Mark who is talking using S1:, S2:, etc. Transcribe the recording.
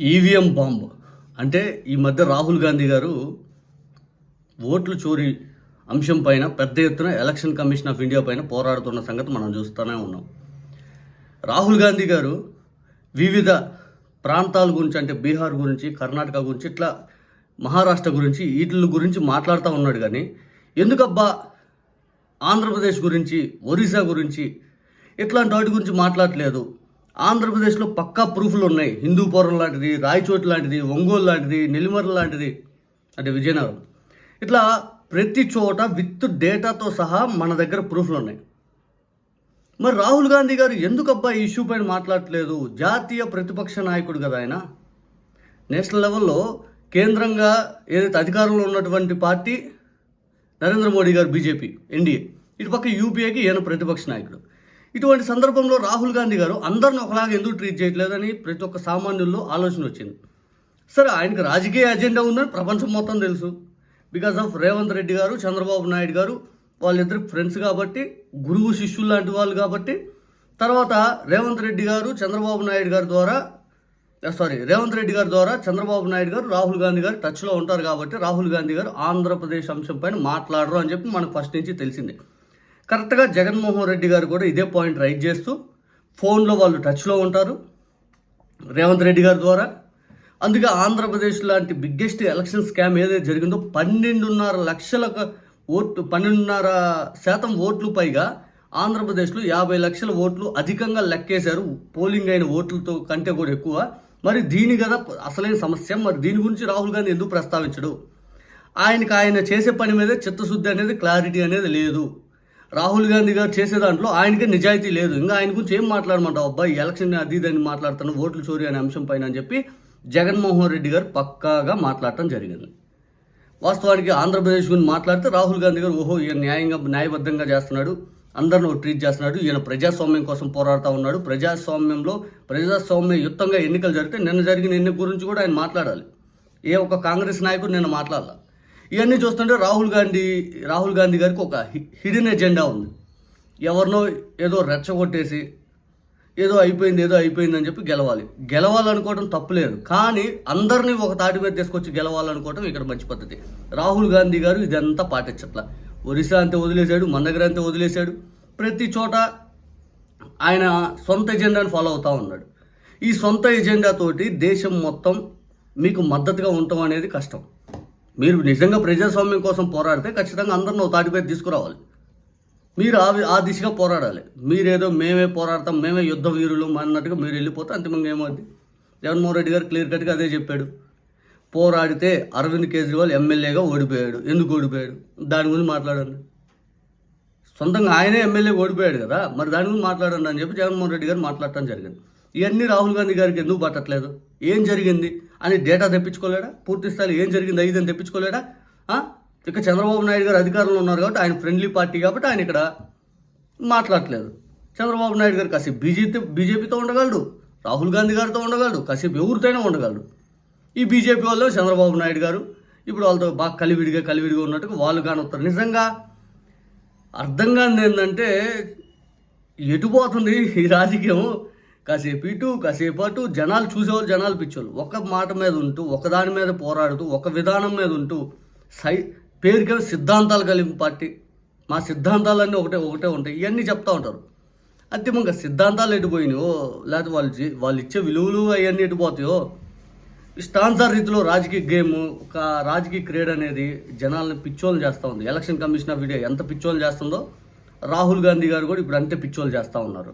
S1: EVM bomb. అంటే ఈ మధ్య రాహుల్ గాంధీ గారు ఓట్లు చోరీ అంశం పైన పెద్ద ఎత్తున ఎలక్షన్ కమిషన్ ఆఫ్ ఇండియా పైన పోరాడుతున్న సంగతి మనం చూస్తూనే ఉన్నాం. రాహుల్ గాంధీ గారు వివిధ ప్రాంతాల గురించి అంటే బీహార్ గురించి కర్ణాటక గురించి ఇట్లా మహారాష్ట్ర గురించి వీటి గురించి మాట్లాడుతూ ఉన్నాడు కానీ ఎందుకబ్బా ఆంధ్రప్రదేశ్ గురించి ఒరిస్సా గురించి ఇట్లాంటి వాటి గురించి మాట్లాడలేదు? ఆంధ్రప్రదేశ్లో పక్కా ప్రూఫ్లు ఉన్నాయి. హిందూపురం లాంటిది రాయచోటి లాంటిది ఒంగోలు లాంటిది నెల్లిమర లాంటిది అంటే విజయనగరం. ఇట్లా ప్రతి చోట విత్ డేటాతో సహా మన దగ్గర ప్రూఫ్లు ఉన్నాయి. మరి రాహుల్ గాంధీ గారు ఎందుకబ్బా ఈ ఇష్యూ పైన మాట్లాడట్లేదు? జాతీయ ప్రతిపక్ష నాయకుడు కదా ఆయన. నేషనల్ లెవెల్లో కేంద్రంగా ఏదైతే అధికారంలో ఉన్నటువంటి పార్టీ నరేంద్ర మోడీ గారు బీజేపీ ఎన్డీఏ. ఇటు పక్క యూపీఏకి ఈయన ప్రతిపక్ష నాయకుడు. ఇటువంటి సందర్భంలో రాహుల్ గాంధీ గారు అందరిని ఒకలాగా ఎందుకు ట్రీట్ చేయట్లేదని ప్రతి ఒక్క సామాన్యుల్లో ఆలోచన వచ్చింది. సరే ఆయనకి రాజకీయ ఎజెండా ఉందని ప్రపంచం మొత్తం తెలుసు. బికాస్ ఆఫ్ రేవంత్ రెడ్డి గారు చంద్రబాబు నాయుడు గారు వాళ్ళిద్దరు ఫ్రెండ్స్ కాబట్టి గురువు శిష్యులు లాంటి వాళ్ళు కాబట్టి తర్వాత రేవంత్ రెడ్డి గారు చంద్రబాబు నాయుడు గారి ద్వారా సారీ రేవంత్ రెడ్డి గారి ద్వారా చంద్రబాబు నాయుడు గారు రాహుల్ గాంధీ గారు టచ్లో ఉంటారు కాబట్టి రాహుల్ గాంధీ గారు ఆంధ్రప్రదేశ్ అంశం పైన మాట్లాడరు అని చెప్పి మనకు ఫస్ట్ నుంచి తెలిసిందే. కరెక్ట్గా జగన్మోహన్ రెడ్డి గారు కూడా ఇదే పాయింట్ రైట్ చేస్తూ ఫోన్లో వాళ్ళు టచ్లో ఉంటారు. రేవంత్ రెడ్డి గారి ద్వారా. అందుకే ఆంధ్రప్రదేశ్ లాంటి బిగ్గెస్ట్ ఎలక్షన్ స్కామ్ ఏదైతే జరిగిందో పన్నెండున్నర లక్షల ఓట్లు పన్నెండున్నర శాతం ఓట్లు పైగా ఆంధ్రప్రదేశ్లో యాభై లక్షల ఓట్లు అధికంగా లెక్కేశారు. పోలింగ్ అయిన ఓట్లతో కంటే కూడా ఎక్కువ. మరి దీని కదా అసలైన సమస్య. మరి దీని గురించి రాహుల్ గాంధీ ఎందుకు ప్రస్తావించడు? ఆయనకి ఆయన చేసే పని మీద చిత్తశుద్ధి అనేది క్లారిటీ అనేది లేదు. రాహుల్ గాంధీ గారు చేసే దాంట్లో ఆయనకే నిజాయితీ లేదు. ఇంకా ఆయన గురించి ఏం మాట్లాడమంటావు? అబ్బాయి ఎలక్షన్ అది ఇదని మాట్లాడుతాను ఓట్లు చోరీ అనే అంశం పైన అని చెప్పి జగన్మోహన్ రెడ్డి గారు పక్కాగా మాట్లాడటం జరిగింది. వాస్తవానికి ఆంధ్రప్రదేశ్ గురించి మాట్లాడితే రాహుల్ గాంధీ గారు ఓహో ఈయన న్యాయంగా న్యాయబద్ధంగా చేస్తున్నాడు. అందరిని ట్రీట్ చేస్తున్నాడు. ఈయన ప్రజాస్వామ్యం కోసం పోరాడుతూ ఉన్నాడు. ప్రజాస్వామ్యంలో ప్రజాస్వామ్య యుద్ధంగా ఎన్నికలు జరిగితే నిన్న జరిగిన ఎన్నిక గురించి కూడా ఆయన మాట్లాడాలి. ఏ ఒక్క కాంగ్రెస్ నాయకుడు నిన్న మాట్లాడాల. ఇవన్నీ చూస్తుంటే రాహుల్ గాంధీ రాహుల్ గాంధీ గారికి ఒక హిడెన్ ఎజెండా ఉంది. ఎవరినో ఏదో రెచ్చగొట్టేసి ఏదో అయిపోయింది ఏదో అయిపోయింది అని చెప్పి గెలవాలి. గెలవాలనుకోవడం తప్పులేదు కానీ అందరినీ ఒక తాటి మీద తీసుకొచ్చి గెలవాలనుకోవడం ఇక్కడ మంచి పద్ధతి. రాహుల్ గాంధీ గారు ఇదంతా పాటించట్ల. ఒరిస్సా అంతే వదిలేశాడు మన దగ్గర అంతే వదిలేశాడు. ప్రతి చోట ఆయన సొంత ఎజెండాను ఫాలో అవుతూ ఉన్నాడు. ఈ సొంత ఎజెండాతోటి దేశం మొత్తం మీకు మద్దతుగా ఉండటం అనేది కష్టం. మీరు నిజంగా ప్రజాస్వామ్యం కోసం పోరాడితే ఖచ్చితంగా అందరిని ఒక తాటిపై తీసుకురావాలి. మీరు ఆ ఆ దిశగా పోరాడాలి. మీరేదో మేమే పోరాడతాం మేమే యుద్ధ వీరులు అన్నట్టుగా మీరు వెళ్ళిపోతే అంతిమంగా ఏమవుద్ది? జగన్మోహన్ రెడ్డి గారు క్లియర్ కట్గా అదే చెప్పాడు. పోరాడితే అరవింద్ కేజ్రీవాల్ ఎమ్మెల్యేగా ఓడిపోయాడు. ఎందుకు ఓడిపోయాడు? దాని గురించి మాట్లాడండి. సొంతంగా ఆయనే ఎమ్మెల్యే ఓడిపోయాడు కదా. మరి దాని గురించి మాట్లాడండి అని చెప్పి జగన్మోహన్ రెడ్డి గారు మాట్లాడటం జరిగింది. ఇవన్నీ రాహుల్ గాంధీ గారికి ఎందుకు పట్టట్లేదు? ఏం జరిగింది? అని డేటా తెప్పించుకోలేడా? పూర్తి స్థాయిలో ఏం జరిగింది? ఐదు అని తెప్పించుకోలేడా? ఇక చంద్రబాబు నాయుడు గారు అధికారంలో ఉన్నారు కాబట్టి ఆయన ఫ్రెండ్లీ పార్టీ కాబట్టి ఆయన ఇక్కడ మాట్లాడట్లేదు. చంద్రబాబు నాయుడు గారు కాసేపు బీజేపీ బీజేపీతో ఉండగలడు రాహుల్ గాంధీ గారితో ఉండగలడు కాసేపు ఎవరితోనే ఉండగలడు. ఈ బీజేపీ వాళ్ళు చంద్రబాబు నాయుడు గారు ఇప్పుడు వాళ్ళతో బాగా కలివిడిగా కలివిడిగా ఉన్నట్టుగా వాళ్ళు కానొస్తారు నిజంగా అర్థం కానిది ఏంటంటే ఎటు పోతుంది ఈ రాజకీయం కాసేపు ఇటు కాసేపు అటు. జనాలు చూసేవాళ్ళు జనాలు పిచ్చోళ్ళు ఒక మాట మీద ఉంటూ ఒకదాని మీద పోరాడుతూ ఒక విధానం మీద ఉంటూ సై పేరుకే సిద్ధాంతాలు కలిగిన పార్టీ. మా సిద్ధాంతాలన్నీ ఒకటే ఒకటే ఉంటాయి. ఇవన్నీ చెప్తూ ఉంటారు. అంతిమంగా సిద్ధాంతాలు ఎటుపోయినాయో లేకపోతే వాళ్ళు వాళ్ళు ఇచ్చే విలువలు అవన్నీ ఎటుపోతాయో స్టాన్సర్ రీతిలో రాజకీయ గేమ్ ఒక రాజకీయ క్రీడ అనేది జనాలను పిచ్చోళ్ళు చేస్తూ ఉంది. ఎలక్షన్ కమిషన్ ఆఫ్ ఇండియా ఎంత పిచ్చోళ్ళు చేస్తుందో రాహుల్ గాంధీ గారు కూడా ఇప్పుడు అంతే పిచ్చోళ్ళు చేస్తూ ఉన్నారు.